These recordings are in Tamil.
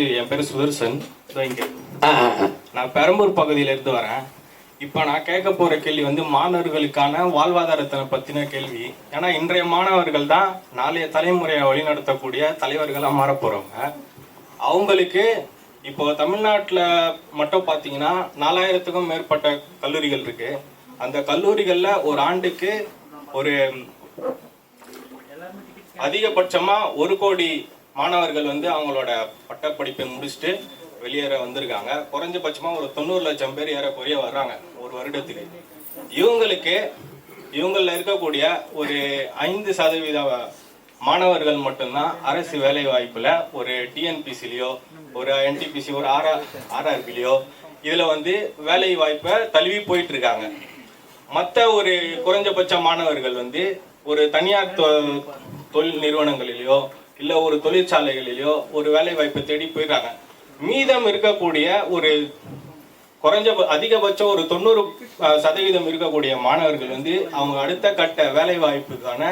என் பேர் சுதர்சன். இங்க. நான் பெரம்பூர் பகுதியில இருந்து வரேன். இப்போ நான் கேட்க போற கேள்வி வந்து மாணவர்களுக்கான வாழ்வாதாரத்தை பத்தின கேள்வி. ஏன்னா இன்றைய மாணவர்கள் தான் நாளைய தலைமுறையை வழிநடத்தக்கூடிய தலைவர்களா மாற போறவங்க. அவங்களுக்கு இப்போ தமிழ்நாட்டில் மட்டும் பார்த்தீங்கன்னா நாலாயிரத்துக்கும் மேற்பட்ட கல்லூரிகள் இருக்கு. அந்த கல்லூரிகள்ல ஒரு ஆண்டுக்கு ஒரு அதிகபட்சமா ஒரு கோடி மாணவர்கள் வந்து அவங்களோட பட்டப்படிப்பை முடிச்சுட்டு வெளியேற வந்திருக்காங்க. குறைஞ்சபட்சமா ஒரு தொண்ணூறு லட்சம் பேர் ஏறக்குறைய வர்றாங்க ஒரு வருடத்துக்கு இவங்களுக்கு இவங்கள இருக்கக்கூடிய ஒரு ஐந்து சதவீத மாணவர்கள் மட்டும்தான் அரசு வேலை வாய்ப்புல ஒரு டிஎன்பிசிலையோ ஒரு என்டிபிசி ஒரு ஆர்ஆர் ஆர்ஆர்பிலையோ இதுல வந்து வேலை வாய்ப்பை தழுவி போயிட்டு இருக்காங்க மற்ற ஒரு குறைஞ்சபட்ச மாணவர்கள் வந்து ஒரு தனியார் தொ- தொழில் நிறுவனங்களிலேயோ இல்லை ஒரு தொழிற்சாலைகளிலேயோ ஒரு வேலை வாய்ப்பை தேடி போயிடுறாங்க. மீதம் இருக்கக்கூடிய ஒரு குறைஞ்ச அதிகபட்சம் ஒரு தொண்ணூறு சதவீதம் இருக்கக்கூடிய மாணவர்கள் வந்து அவங்க அடுத்த கட்ட வேலை வாய்ப்புக்கான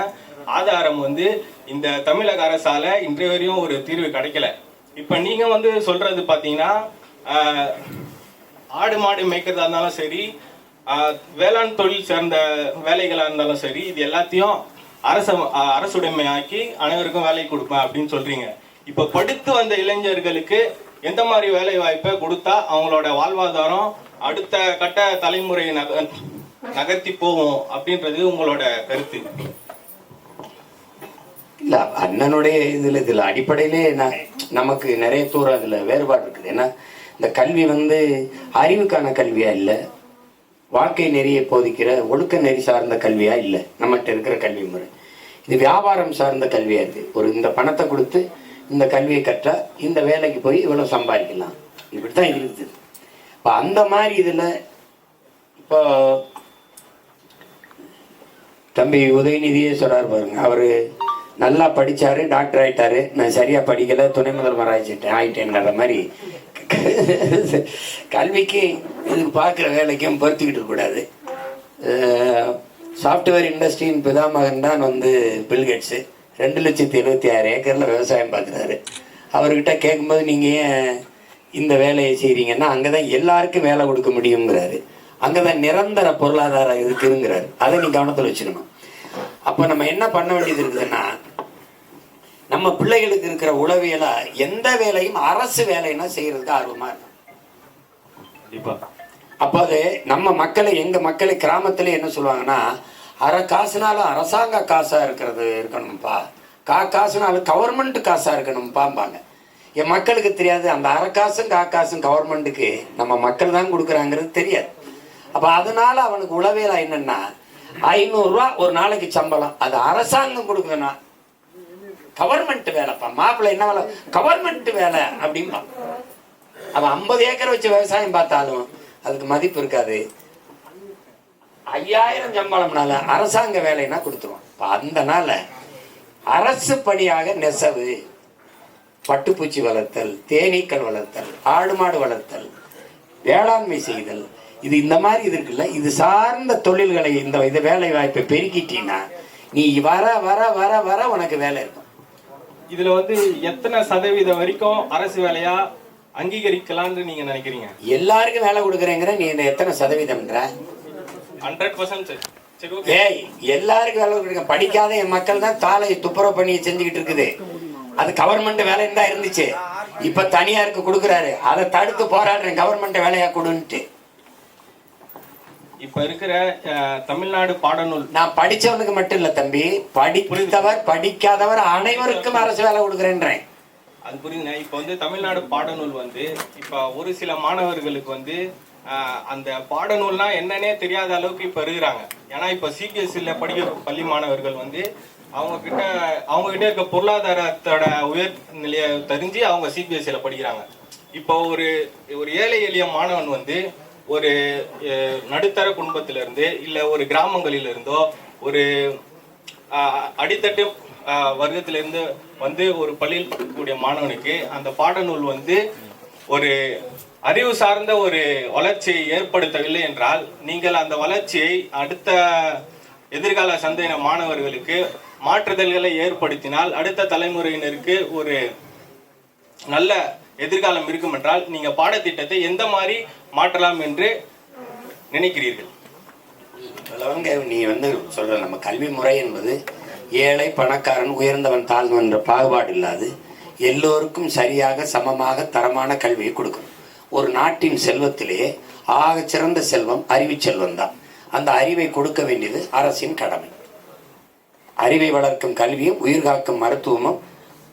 ஆதாரம் வந்து இந்த தமிழக அரசால இன்றைய வரையும் ஒரு தீர்வு கிடைக்கல. இப்ப நீங்க வந்து சொல்றது பாத்தீங்கன்னா ஆடு மாடு மேய்க்கிறதா இருந்தாலும் சரி வேளாண் தொழில் சார்ந்த வேலைகளா இருந்தாலும் சரி இது எல்லாத்தையும் அரச அரசுடைமையாக்கி அனைவருக்கும் வேலை கொடுப்பேன் அப்படின்னு சொல்றீங்க. இப்ப படித்து வந்த இளைஞர்களுக்கு எந்த மாதிரி வேலை வாய்ப்பை கொடுத்தா அவங்களோட வாழ்வாதாரம் அடுத்த கட்ட தலைமுறை நக நகர்த்தி போகும் அப்படின்றது உங்களோட கருத்து? இல்ல அண்ணனுடைய இதுல இதுல அடிப்படையிலே நமக்கு நிறைய தூரம் அதுல வேறுபாடு இருக்குது. ஏன்னா இந்த கல்வி வந்து அறிவுக்கான கல்வியா இல்லை? வாழ்க்கை நெறியை போதிக்கிற ஒழுக்க நெறி சார்ந்த கல்வியா இல்ல? நம்மகிட்ட இருக்கிற கல்வி முறை. இது வியாபாரம் சார்ந்த கல்வியா இருக்கு ஒரு இந்த பணத்தை கொடுத்து இந்த கல்வியை கற்றா இந்த வேலைக்கு போய் இவ்வளவு சம்பாதிக்கலாம். இப்படித்தான் இருக்குது. இப்போ அந்த மாதிரி இதுல இப்போ தம்பி உதயநிதியே சொல்றாரு பாருங்க. அவரு நல்லா படிச்சாரு டாக்டர் ஆயிட்டாரு. நான் சரியா படிக்கல துணை முதல்வர் ஆயிட்டேன் ஆயிட்டேங்கிற மாதிரி கல்விக்கு இதுக்கு பார்க்குற வேலைக்கும் பொறுத்துக்கிட்டு இருக்கக்கூடாது. சாஃப்ட்வேர் இண்டஸ்ட்ரியின் பிதாமகன் தான் வந்து பில்கேட்ஸு ரெண்டு லட்சத்தி எழுபத்தி ஆறு ஏக்கரில் விவசாயம் பார்க்குறாரு. அவர்கிட்ட கேட்கும்போது நீங்கள் ஏன் இந்த வேலையை செய்கிறீங்கன்னா அங்கே தான் எல்லாருக்கும் வேலை கொடுக்க முடியுங்கிறாரு அங்கே தான் நிரந்தர பொருளாதாரம் இருக்குங்கிறாரு. அதை நீ கவனத்தில் வச்சுக்கணும். அப்போ நம்ம என்ன பண்ண வேண்டியது இருக்குதுன்னா நம்ம பிள்ளைகளுக்கு இருக்கிற உளவியலா எந்த வேலையும் அரசு வேலைன்னா செய்யறதுக்கு ஆர்வமா இருக்கும். கண்டிப்பா. அப்போ அது நம்ம மக்களை எங்க மக்களை கிராமத்துல என்ன சொல்லுவாங்கன்னா அரை காசுனாலும் அரசாங்க காசா இருக்கிறது இருக்கணும்ப்பா கா காசுனாலும் கவர்மெண்ட் காசா இருக்கணும்பாம்பாங்க. என் மக்களுக்கு தெரியாது. அந்த அரை காசும் கா காசும் கவர்மெண்ட்டுக்கு நம்ம மக்கள் தான் கொடுக்குறாங்கிறது தெரியாது. அப்ப அதனால அவனுக்கு உளவியலா என்னன்னா ஐநூறுரூவா ஒரு நாளைக்கு சம்பளம். அது அரசாங்கம் கொடுக்குதுன்னா கவர்மெண்ட் வேலைப்பா மாப்பிள்ளை என்ன வேலை? கவர்மெண்ட் வேலை அப்படிம்பா. அவன் ஐம்பது ஏக்கர் வச்சு விவசாயம் பார்த்தாலும் அதுக்கு மதிப்பு இருக்காது. ஐயாயிரம் சம்பளம்னால அரசாங்க வேலைன்னா கொடுத்துருவான். இப்போ அந்த நாள அரசு பணியாக நெசவு பட்டுப்பூச்சி வளர்த்தல் தேனீக்கள் வளர்த்தல் ஆடு மாடு வளர்த்தல் வேளாண்மை செய்தல். இது இந்த மாதிரி இது இருக்குல்ல? இது சார்ந்த தொழில்களை இந்த இது வேலை வாய்ப்பை பெருக்கிட்டீங்கன்னா நீ வர வர வர வர உனக்கு வேலை இருக்கும். இதுல வந்து எத்தனை சதவீதம் வரைக்கும் அரசு வேலையா அங்கீகரிக்கலாம்னு நீங்க நினைக்கிறீங்க? எல்லாருக்கும் வேலை கொடுக்குறேங்கிற நீ என்ன எத்தனை சதவீதம்ன்ற ஹண்ட்ரட் பர்சன்ட் ஏய் எல்லாருக்கும் வேலை கொடுக்க படிக்காத என் மக்கள் தான் காலை துப்புரவு பண்ணி செஞ்சுக்கிட்டு இருக்குது. அது கவர்மெண்ட் வேலைன்னு தான் இருந்துச்சு. இப்ப தனியாருக்கு கொடுக்குறாரு. அதை தடுத்து போராடுறேன். கவர்மெண்ட் வேலையா கொடுன்ட்டு. இப்ப இருக்கிற தமிழ்நாடு பாடநூல். நான் படிச்சவனுக்கு மட்டும் இல்ல தம்பி. படித்தவர் படிக்காதவர் அனைவருக்கும் அரசு வேலை கொடுக்குறேன்றேன். அது புரியுதுண்ணே இப்போ வந்து தமிழ்நாடு பாடநூல் வந்து இப்போ ஒரு சில மாணவர்களுக்கு வந்து அந்த பாடநூல்னா என்னன்னே தெரியாத அளவுக்கு இப்போ இருக்கிறாங்க. ஏன்னா இப்போ சிபிஎஸ்சியில் படிக்கிற பள்ளி மாணவர்கள் வந்து அவங்க கிட்ட அவங்க கிட்ட இருக்க பொருளாதாரத்தோட உயர் நிலையை தெரிஞ்சு அவங்க சிபிஎஸ்சியில் படிக்கிறாங்க. இப்போ ஒரு ஒரு ஏழை எளிய மாணவன் வந்து ஒரு நடுத்தர குடும்பத்திலிருந்து இல்லை ஒரு கிராமங்களிலிருந்தோ ஒரு அடித்தட்டு வர்க்கத்திலிருந்து வந்து ஒரு பள்ளியில் படிக்கக்கூடிய மாணவனுக்கு அந்த பாடநூல் வந்து ஒரு அறிவு சார்ந்த ஒரு வளர்ச்சியை ஏற்படுத்தவில்லை என்றால் நீங்கள் அந்த வளர்ச்சியை அடுத்த எதிர்கால சந்தையின மாணவர்களுக்கு மாற்றுதல்களை ஏற்படுத்தினால் அடுத்த தலைமுறையினருக்கு ஒரு நல்ல எதிர்காலம் இருக்கும் என்றால் நீங்க பாடத்திட்டத்தை எந்த மாதிரி மாற்றலாம் என்று நினைக்கிறீர்கள்? நீ வந்து சொல்ற நம்ம கல்வி முறை என்பது ஏழை பணக்காரன் உயர்ந்தவன் தாழ்ந்தவன் என்ற பாகுபாடு இல்லாது எல்லோருக்கும் சரியாக சமமாக தரமான கல்வியை கொடுக்கணும் ஒரு நாட்டின் செல்வத்திலே ஆக சிறந்த செல்வம் அறிவு செல்வம் தான். அந்த அறிவை கொடுக்க வேண்டியது அரசின் கடமை. அறிவை வளர்க்கும் கல்வியும் உயிர்காக்கும் மருத்துவமும்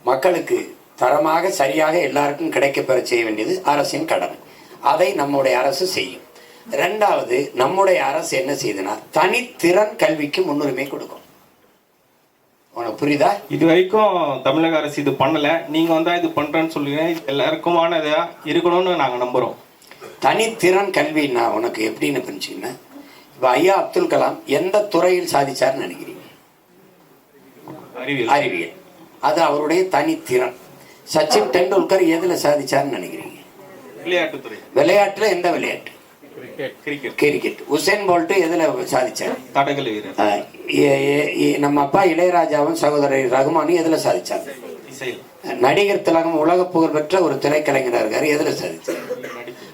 மக்களுக்கு தரமாக சரியாக எல்லாருக்கும் கிடைக்கப்பெற செய்ய வேண்டியது அரசின் கடமை. அதை நம்முடைய அரசு செய்யும். ரெண்டாவது நம்முடைய அரசு என்ன செய்யுதுன்னா தனித்திறன் கல்விக்கு முன்னுரிமை கொடுக்கும். உனக்கு புரியுதா? இது வரைக்கும் தமிழக அரசு இது பண்ணல. நீங்க வந்தா இது பண்றேன்னு சொல்லுங்க. எல்லாருக்குமானதா இருக்கணும்னு நாங்க நம்புறோம். தனித்திறன் கல்வி நான் உனக்கு எப்படின்னு புரிஞ்சுக்கின்னா இப்போ ஐயா அப்துல் கலாம் எந்த துறையில் சாதிச்சார்னு நினைக்கிறீங்க? அறிவியல். அறிவியல். அது அவருடைய தனித்திறன். சச்சின் டெண்டுல்கர் எதுல சாதிச்சார்னு நினைக்கிறீங்க? விளையாட்டுத்துறை. விளையாட்டுல எந்த விளையாட்டு? கிரிக்கெட் உசேன் போல்ட் எதுல சாதிச்சார்? தடகள வீரர். நம்ம அப்பா இளையராஜாவும் சகோதரர் ரகுமானும் எதுல சாதிச்சாங்க? நடிகர் திலகம் உலக புகழ் பெற்ற ஒரு திரைக்கலைஞராக இருக்காரு. எதுல சாதிச்சார்?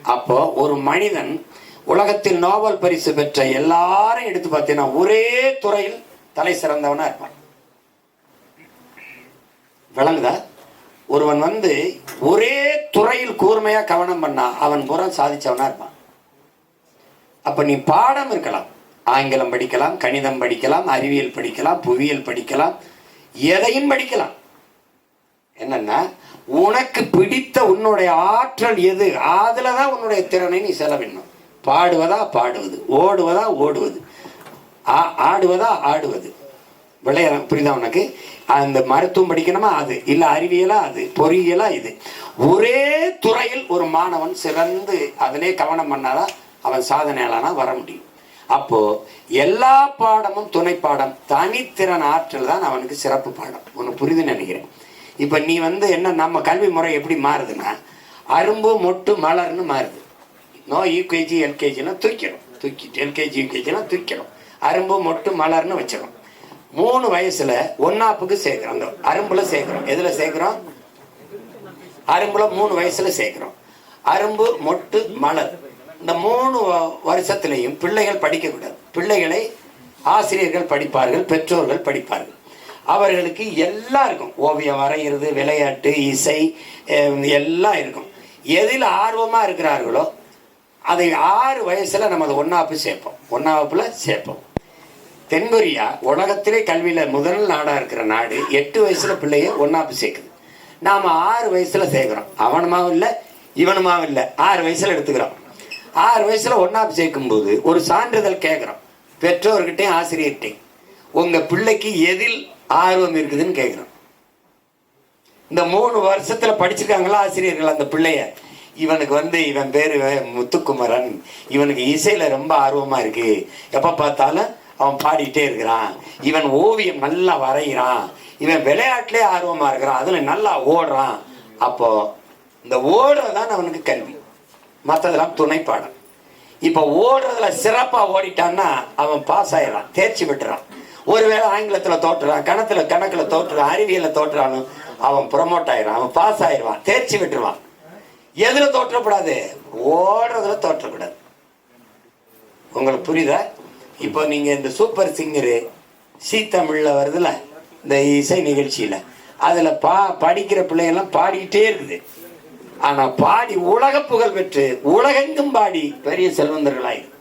அப்போ ஒரு மனிதன் உலகத்தில் நோபல் பரிசு பெற்ற எல்லாரும் எடுத்து பார்த்தீங்கன்னா ஒரே துறையில் தலை சிறந்தவனா இருப்பான். விளங்குதா? ஒருவன் வந்து ஒரே துறையில் கூர்மையா கவனம் பண்ணா அவன் புறம் சாதிச்சவனா இருப்பான். அப்ப நீ பாடம் இருக்கலாம். ஆங்கிலம் படிக்கலாம் கணிதம் படிக்கலாம் அறிவியல் படிக்கலாம் புவியியல் படிக்கலாம் எதையும் படிக்கலாம். என்னன்னா உனக்கு பிடித்த உன்னுடைய ஆற்றல் எது? அதுல தான் உன்னுடைய திறனை நீ செலவிடணும். பாடுவதா பாடுவது. ஓடுவதா ஓடுவது. ஆ- ஆடுவதா ஆடுவது. விளையாட புரியுதா உனக்கு? அந்த மருத்துவம் படிக்கணுமா? அது. இல்லை அறிவியலா? அது. பொறியியலா? இது. ஒரே துறையில் ஒரு மாணவன் சிறந்து அதிலே கவனம் பண்ணாதான் அவன் சாதனையாளனா வர முடியும். அப்போ எல்லா பாடமும் துணை பாடம். தனித்திறன் ஆற்றல் தான் அவனுக்கு சிறப்பு பாடம். உனக்கு புரிது நினைக்கிறேன். இப்போ நீ வந்து என்ன நம்ம கல்வி முறை எப்படி மாறுதுன்னா அரும்பு மொட்டு மலர்னு மாறுது. நோ யூகேஜி எல்கேஜிலாம் தூக்கிறோம் தூக்கி எல்கேஜி யூகேஜிலாம் தூக்கிறோம் அரும்பு மொட்டு மலர்னு வச்சிடும் மூணு வயசுல ஒன்னாப்புக்கு சேர்க்கிறோம். அந்த அரும்புல சேர்க்கிறோம். எதுல சேர்க்கிறோம்? அரும்புல மூணு வயசுல சேர்க்கிறோம். அரும்பு மொட்டு மலர். இந்த மூணு வருஷத்திலையும் வருஷத்துலையும் பிள்ளைகள் படிக்கக்கூடாது. பிள்ளைகளை ஆசிரியர்கள் படிப்பார்கள் பெற்றோர்கள் படிப்பார்கள். அவர்களுக்கு எல்லாம் இருக்கும். ஓவியம் வரைகிறது விளையாட்டு இசை எல்லாம் இருக்கும். எதில் ஆர்வமாக இருக்கிறார்களோ அதை ஆறு வயசில் நம்ம அதை ஒன்றாப்பு சேர்ப்போம். ஒன்றாப்பில் சேர்ப்போம். தென்கொரியா உலகத்திலே கல்வியில் முதல் நாடாக இருக்கிற நாடு. எட்டு வயசில் பிள்ளைய ஒன்னாப்பு சேர்க்குது. நாம் ஆறு வயசில் சேர்க்குறோம். அவனுமாவும் இல்லை இவனுமாவும் இல்லை. ஆறு வயசில் எடுத்துக்கிறோம். ஆறு வயசில் ஒன்னாப்பு சேர்க்கும் போது ஒரு சான்றிதழ் கேட்குறோம் பெற்றோர்கிட்டையும் ஆசிரியர்கிட்டையும். உங்கள் பிள்ளைக்கு எதில் ஆர்வம் இருக்குதுன்னு கேட்குறோம் இந்த மூணு வருஷத்தில் படிச்சிருக்காங்களா ஆசிரியர்கள் அந்த பிள்ளைய? இவனுக்கு வந்து இவன் பேர் முத்துக்குமரன். இவனுக்கு இசையில் ரொம்ப ஆர்வமாக இருக்குது எப்போ பார்த்தாலும் அவன் பாடிட்டே இருக்கிறான். இவன் ஓவியம் நல்லா வரைகிறான். இவன் விளையாட்டிலே ஆர்வமாக இருக்கிறான். அதில் நல்லா ஓடுறான். அப்போ இந்த ஓடுறதுதான் அவனுக்கு கல்வி. மற்றதெல்லாம் துணை பாடம். இப்போ ஓடுறதுல சிறப்பாக ஓடிட்டான்னா அவன் பாஸ் ஆயிடறான். தேர்ச்சி விட்டுறான் ஒருவேளை ஆங்கிலத்தில் தோற்றுறான் கணத்தில் கணக்கில் தோற்றுறான் அறிவியலில் தோற்றுறான்னு அவன் ப்ரமோட் ஆயிடுறான். அவன் பாஸ் ஆயிடுவான். தேர்ச்சி விட்டுருவான் எதில் தோற்றக்கூடாது ஓடுறதுல தோற்றக்கூடாது. உங்களுக்கு புரியுதா? இப்போ நீங்கள் இந்த சூப்பர் சிங்கரு சீ தமிழில் வருதுல இந்த இசை நிகழ்ச்சியில் அதில் பா படிக்கிற பிள்ளைங்கள்லாம் பாடிக்கிட்டே இருக்குது. ஆனால் பாடி உலக புகழ் பெற்று உலகெங்கும் பாடி பெரிய செல்வந்தர்களாயிருக்கு